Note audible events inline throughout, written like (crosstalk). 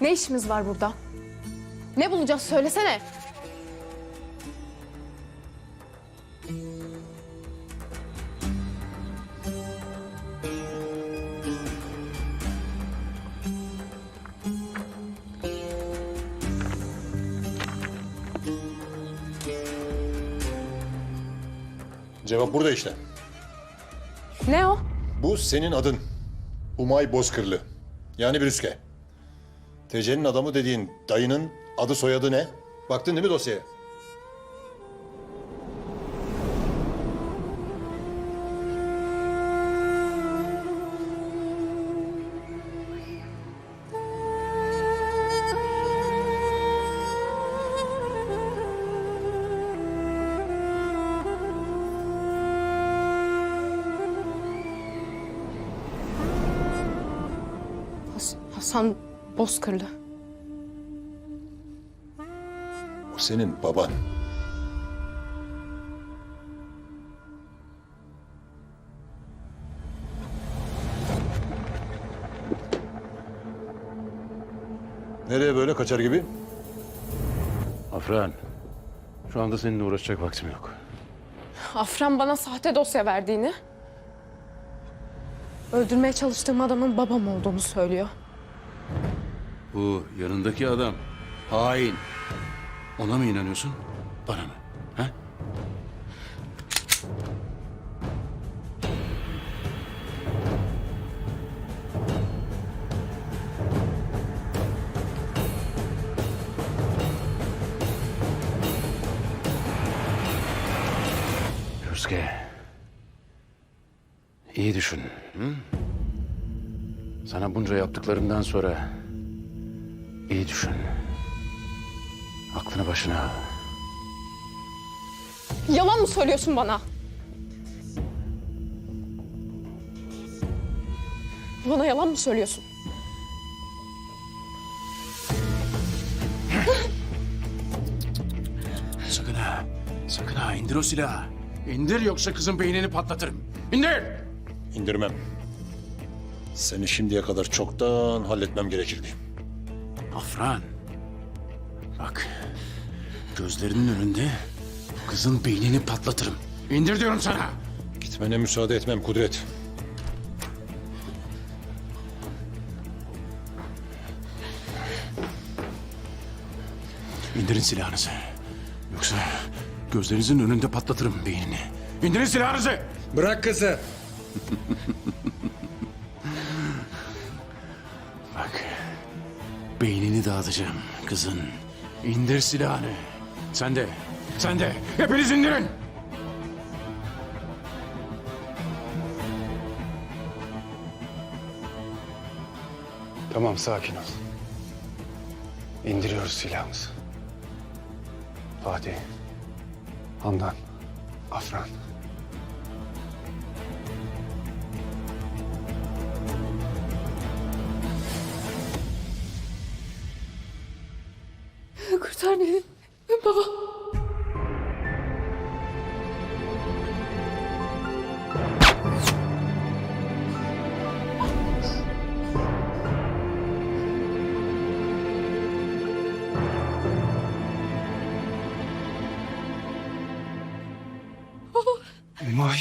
Ne işimiz var burada? Ne bulacağız söylesene. Cevap burada işte. Ne o? Bu senin adın. Umay Bozkırlı. Yani Brüske. TC'nin adamı dediğin dayının adı soyadı ne? Baktın değil mi dosyaya? Has- Hasan Bozkırlı. O senin baban. Nereye böyle kaçar gibi? Afran, şu anda seninle uğraşacak vaktim yok. Afran bana sahte dosya verdiğini, öldürmeye çalıştığım adamın babam olduğunu söylüyor. Bu yanındaki adam hain. Ona mı inanıyorsun, bana mı? Ha? Özge. İyi düşün. Hı? Sana bunca yaptıklarımdan sonra iyi düşün. Aklını başına al. Yalan mı söylüyorsun bana? Bana yalan mı söylüyorsun? (laughs) Sakın ha. Sakın ha indir o silahı. İndir yoksa kızın beynini patlatırım. İndir. İndirmem. Seni şimdiye kadar çoktan halletmem gerekirdi. Afran. Bak. Gözlerinin önünde kızın beynini patlatırım. İndir diyorum sana. Gitmene müsaade etmem Kudret. İndirin silahınızı. Yoksa gözlerinizin önünde patlatırım beynini. İndirin silahınızı. Bırak kızı. (laughs) Beynini dağıtacağım kızın. İndir silahını. Sen de. Sen de. Hepiniz indirin. Tamam sakin ol. İndiriyoruz silahımızı. Fatih, Handan, Afran. Kurtar beni. Baba. Umay.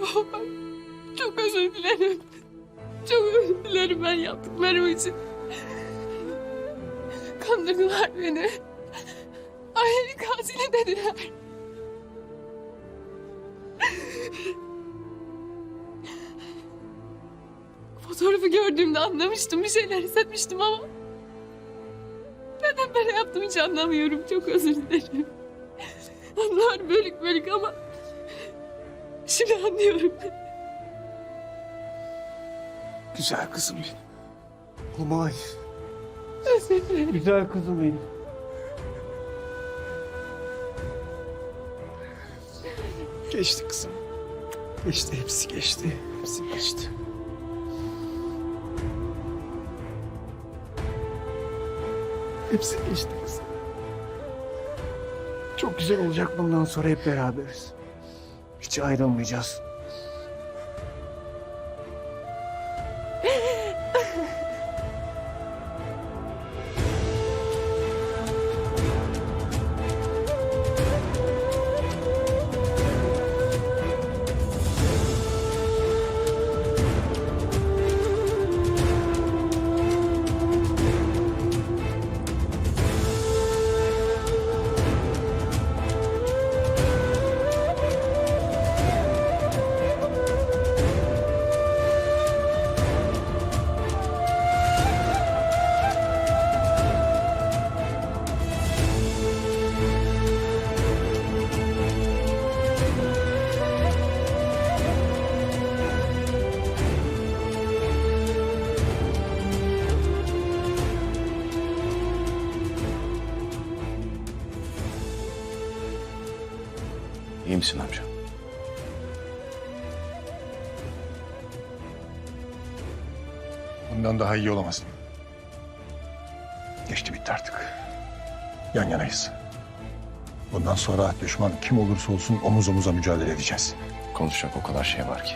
Baba. (laughs) Çok özür dilerim. Çok özür dilerim ben yaptıklarım için. Kandırdılar beni. Ailenin katili dediler. Fotoğrafı gördüğümde anlamıştım. Bir şeyler hissetmiştim ama... Neden böyle yaptım hiç anlamıyorum. Çok özür dilerim. Anlar bölük bölük ama... Şimdi anlıyorum. Güzel kızım benim. Umay. Güzel kızım benim. Geçti kızım. Geçti hepsi geçti. Hepsi geçti. Hepsi geçti kızım. Çok güzel olacak bundan sonra hep beraberiz. Hiç ayrılmayacağız. (laughs) İyi misin amca? Bundan daha iyi olamazdım. Geçti bitti artık. Yan yanayız. Bundan sonra düşman kim olursa olsun omuz omuza mücadele edeceğiz. Konuşacak o kadar şey var ki.